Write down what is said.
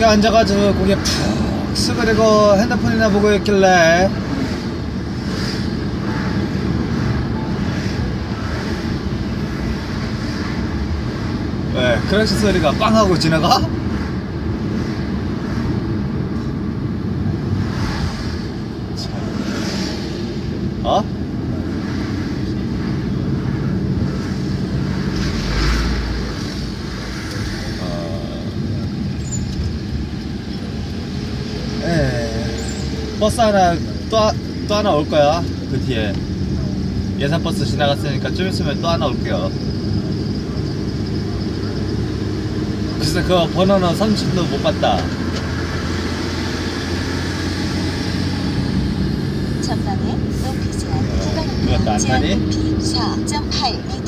여기 앉아가지고 고개 푹 쓰그리고 핸드폰이나 보고 있길래 왜 크래시 소리가 빵 하고 지나가? 참. 어? 에 버스 하나 또, 하- 또 하나 올 거야 그 뒤에 예산 버스 지나갔으니까 좀 있으면 또 하나 올게요 글쎄 그 번호는 30도 못 봤다 전방에 높이 제한 그것도 안 타니? 제한 높이 4.8m 아.